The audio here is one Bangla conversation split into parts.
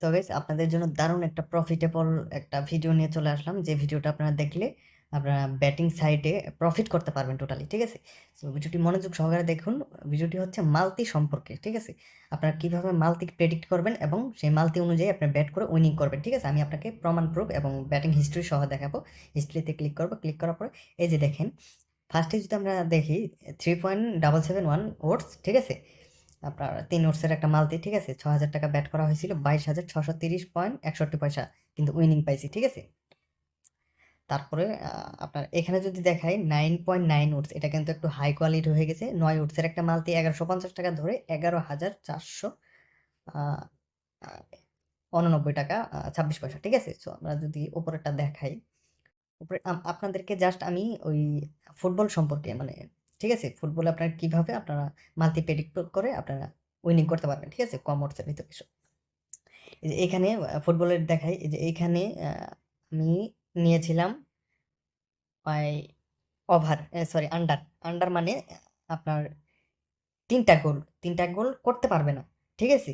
তো গাইস আপনাদের জন্য দারুণ একটা প্রফিটেবল একটা ভিডিও নিয়ে চলে আসলাম। যে ভিডিওটা আপনারা দেখলে আপনারা ব্যাটিং সাইডে প্রফিট করতে পারবেন টোটালি ঠিক আছে? সো ভিডিওটি মনোযোগ সহকারে দেখুন। ভিডিওটি হচ্ছে মালতি সম্পর্কে, ঠিক আছে? আপনারা কীভাবে মালতি প্রেডিক্ট করবেন এবং সেই মালতি অনুযায়ী আপনার ব্যাট করে উইনিং করবেন, ঠিক আছে? আমি আপনাকে প্রমাণ প্রুফ এবং ব্যাটিং হিস্ট্রি সহ দেখাবো। হিস্ট্রিতে ক্লিক করব ক্লিক করার পরে এই যে দেখেন ফার্স্টে যদি আমরা দেখি three point double seven one odds ঠিক আছে? আপনার তিন ওটসের একটা মালতি ঠিক আছে? ছ হাজার টাকা ব্যাট করা হয়েছিল, বাইশ হাজার ছশো তিরিশ পয়েন্ট একষট্টি পয়সা কিন্তু উইনিং পাইছি, ঠিক আছে? তারপরে আপনার এখানে যদি দেখাই, নাইন পয়েন্ট নাইন উটস এটা কিন্তু একটু হাই কোয়ালিটি হয়ে গেছে। নয় উটসের একটা মালতি এগারোশো পঞ্চাশ টাকা ধরে এগারো হাজার চারশো উননব্বই টাকা ছাব্বিশ পয়সা, ঠিক আছে? সো আমরা যদি উপরেরটা দেখাই আপনাদেরকে জাস্ট আমি ওই ফুটবল সম্পর্কে মানে ঠিক আছে? ফুটবলে আপনার কীভাবে আপনারা মাল্টি প্রেডিক্ট করে আপনারা উইনিং করতে পারবেন, ঠিক আছে? কমার্সের ভিতরে এসব যে এখানে ফুটবলের দেখাই যে এইখানে আমি নিয়েছিলাম ওভার সরি, আন্ডার। আন্ডার মানে আপনার তিনটা গোল তিনটা গোল করতে পারবে না, ঠিক আছে?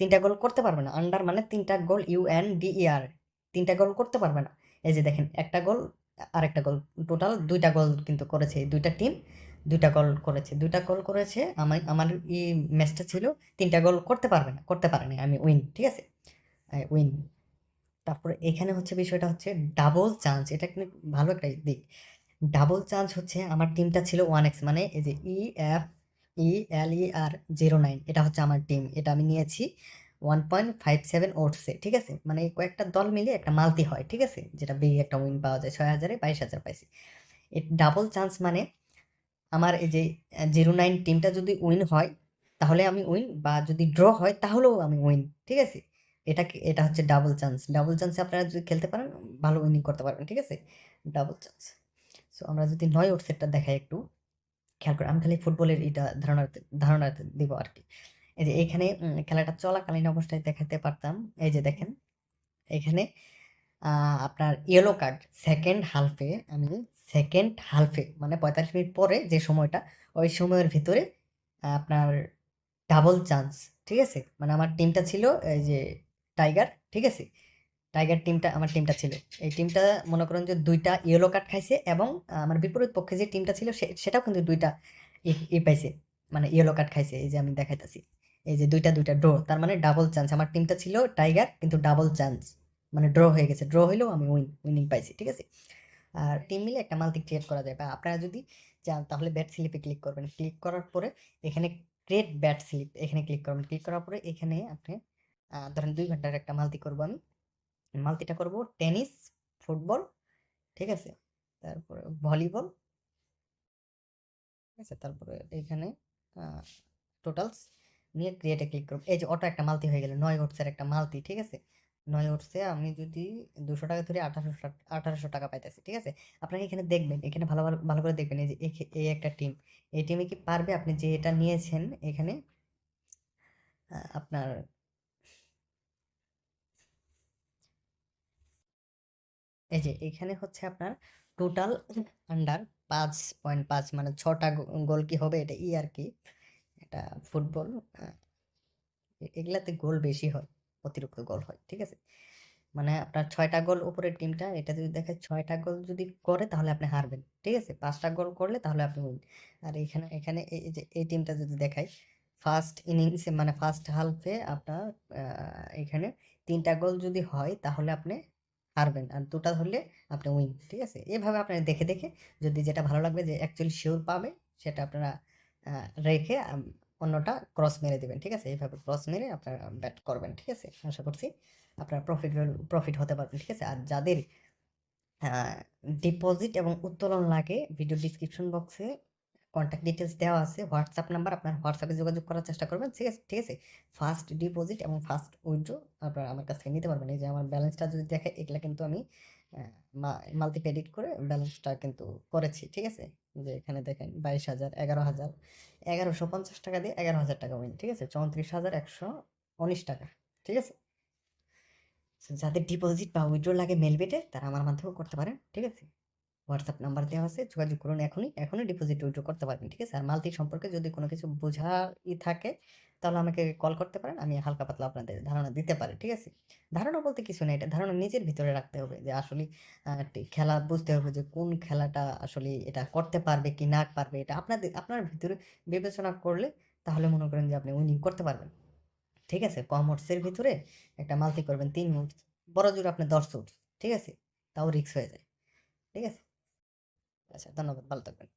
তিনটা গোল করতে পারবে না। আন্ডার মানে তিনটা গোল U N D E R, তিনটা গোল করতে পারবে না। এই যে দেখেন, একটা গোল আর একটা গোল টোটাল দুইটা গোল কিন্তু করেছে দুইটা টিম দুইটা গোল করেছে, দুইটা গোল করেছে আমার আমার এই ম্যাচটা ছিল তিনটা গোল করতে পারবে না, করতে পারেনি, আমি উইন ঠিক আছে? উইন তারপরে এখানে হচ্ছে বিষয়টা হচ্ছে ডাবল চান্স এটা কিন্তু ভালো একটা দিক। ডাবল চান্স হচ্ছে আমার টিমটা ছিল ওয়ান এক্স মানে এই যে E F E L E R zero nine এটা হচ্ছে আমার টিম এটা আমি নিয়েছি। ওয়ান পয়েন্ট ফাইভ সেভেন ওটসে ঠিক আছে? মানে কয়েকটা দল মিলে একটা মালতি হয়, ঠিক আছে? যেটা বিগ একটা উইন পাওয়া যায়, ছয় হাজারে বাইশ হাজার পাইছি। এই ডাবল চান্স মানে আমার এই যে জিরো নাইন টিমটা যদি উইন হয়, তাহলে আমি উইন বা যদি ড্র হয়, তাহলেও আমি উইন ঠিক আছে? এটাকে এটা হচ্ছে ডাবল চান্স ডাবল চান্সে আপনারা যদি খেলতে পারেন, ভালো উইনিং করতে পারবেন, ঠিক আছে? ডাবল চান্স সো আমরা যদি নয় ওটসেরটা দেখাই একটু, খেয়াল করে, আমি খালি ফুটবলের এটা ধারণা ধারণা দিব আর কি। এই যে এইখানে উম, খেলাটা চলাকালীন অবস্থায় দেখাতে পারতাম। এই যে দেখেন এখানে আপনার ইয়েলো কার্ড সেকেন্ড হালফে আমি সেকেন্ড হালফে মানে পঁয়তাল্লিশ মিনিট পরে যে সময়টা ওই সময়ের ভিতরে আপনার ডাবল চান্স ঠিক আছে? মানে আমার টিমটা ছিল এই যে টাইগার ঠিক আছে? টাইগার টিমটা আমার টিমটা ছিল। এই টিমটা মনে করেন যে দুইটা ইয়েলো কার্ড খাইছে এবং আমার বিপরীত পক্ষে যে টিমটা ছিল সেটাও কিন্তু দুইটা ই পাইছে মানে ইয়েলো কার্ড খাইছে এই যে আমি দেখাইতাছি। এই যে দুইটা দুইটা ড্র তার মানে ডাবল চান্স আমার টিমটা ছিল টাইগার কিন্তু ডাবল চান্স মানে ড্র হয়ে গেছে। ড্র হইলেও আমি উইন উইনিং পাইছি, ঠিক আছে? আর টিম মিলে একটা মাল্টি ক্রিয়েট করা যায়। বা আপনারা যদি চান, তাহলে ব্যাট স্লিপে ক্লিক করবেন। ক্লিক করার পরে এখানে ক্রিয়েট ব্যাট স্লিপ এখানে ক্লিক করবেন। ক্লিক করার পরে এখানে আপনি ধরেন দুই ঘণ্টার একটা মাল্টি করব আমি। মাল্টিটা করব টেনিস ফুটবল ঠিক আছে? তারপরে ভলিবল ঠিক আছে? তারপরে এখানে টোটালস নিয়ে ক্রিয়েটে ক্লিক করব। এই যে অটো একটা মালতি হয়ে গেল, নয় ওটসের একটা মালতি ঠিক আছে? নয় ওটসে আমি যদি দুশো টাকা ধরে আঠারোশো আঠারোশো টাকা পাইতেছি, ঠিক আছে? আপনারা এখানে দেখবেন, এখানে ভালো ভালো ভালো করে দেখবেন এই যে এই একটা টিম এই টিমে কি পারবে? আপনি যে এটা নিয়েছেন এখানে আপনার এই যে এখানে হচ্ছে আপনার টোটাল আন্ডার পাঁচ পয়েন্ট পাঁচ মানে ছটা গোল কি হবে? এটা ই আর কি? এটা ফুটবল এগুলাতে গোল বেশি হয়, অতিরিক্ত গোল হয়, ঠিক আছে? মানে আপনার ছয়টা গোল উপরের টিমটা এটা যদি দেখে ছয়টা গোল যদি করে তাহলে আপনি হারবেন, ঠিক আছে? পাঁচটা গোল করলে তাহলে আপনি উইন আর এখানে এখানে এই যে, এই টিমটা যদি দেখাই ফার্স্ট ইনিংসে মানে ফার্স্ট হাফে আপনার এখানে তিনটা গোল যদি হয় তাহলে আপনি হারবেন, আর দুটা ধরলে আপনি উইন ঠিক আছে? এভাবে আপনার দেখে দেখে যদি যেটা ভালো লাগবে যে অ্যাকচুয়ালি শিওর পাবে, সেটা আপনারা রেখে অন্যটা ক্রস মেরে দেবেন, ঠিক আছে? এইভাবে ক্রস মেরে আপনারা ব্যাট করবেন, ঠিক আছে? আশা করছি আপনার প্রফিট প্রফিট হতে পারবেন, ঠিক আছে? আর যাদের ডিপোজিট এবং উত্তোলন লাগে ভিডিও ডিসক্রিপশন বক্সে কন্ট্যাক্ট ডিটেলস দেওয়া আছে হোয়াটসঅ্যাপ নাম্বার আপনার হোয়াটসঅ্যাপে যোগাযোগ করার চেষ্টা করবেন। ঠিক আছে ঠিক আছে? ফার্স্ট ডিপোজিট এবং ফার্স্ট উইথড্র আপনারা আমার কাছ থেকে নিতে পারবেন। এই যে আমার ব্যালেন্সটা যদি দেখে, এগুলা কিন্তু আমি মাল্টি ক্রেডিট করে ব্যালেন্সটা কিন্তু করেছি। ঠিক আছে? যে এখানে দেখেন, বাইশ হাজার, এগারো হাজার, এগারোশো পঞ্চাশ টাকা দিয়ে এগারো হাজার টাকা উইন ঠিক আছে? চৌত্রিশ হাজার একশো উনিশ টাকা। ঠিক আছে? যাদের ডিপোজিট বা উইথড্র লাগে মেলবেটে তারা আমার মাধ্যমেও করতে পারেন। ঠিক আছে? হোয়াটসঅ্যাপ নাম্বার দেওয়া আছে। যোগাযোগ করুন এখনই। এখনই ডিপোজিট উইথড্র করতে পারবেন। ঠিক আছে? আর মালতি সম্পর্কে যদি কোনো কিছু বোঝাই থাকে তাহলে আমাকে কল করতে পারেন। আমি হালকা পাতলা আপনাদের ধারণা দিতে পারি। ঠিক আছে? ধারণা বলতে কিছু না। এটা ধারণা নিজের ভিতরে রাখতে হবে যে আসলে খেলা বুঝতে হবে যে কোন খেলাটা আসলে এটা করতে পারবে কি না পারবে এটা আপনাদের আপনার ভিতরে বিবেচনা করলে তাহলে মনে করেন যে আপনি উইনিং করতে পারবেন। ঠিক আছে? কম ভিতরে একটা মালতি করবেন তিন ওটস, বড় জোর আপনার ১০ ওটস। ঠিক আছে? তাও রিস্ক হয়ে যায়। ঠিক আছে? আচ্ছা ধন্যবাদ। ভালো থাকবেন।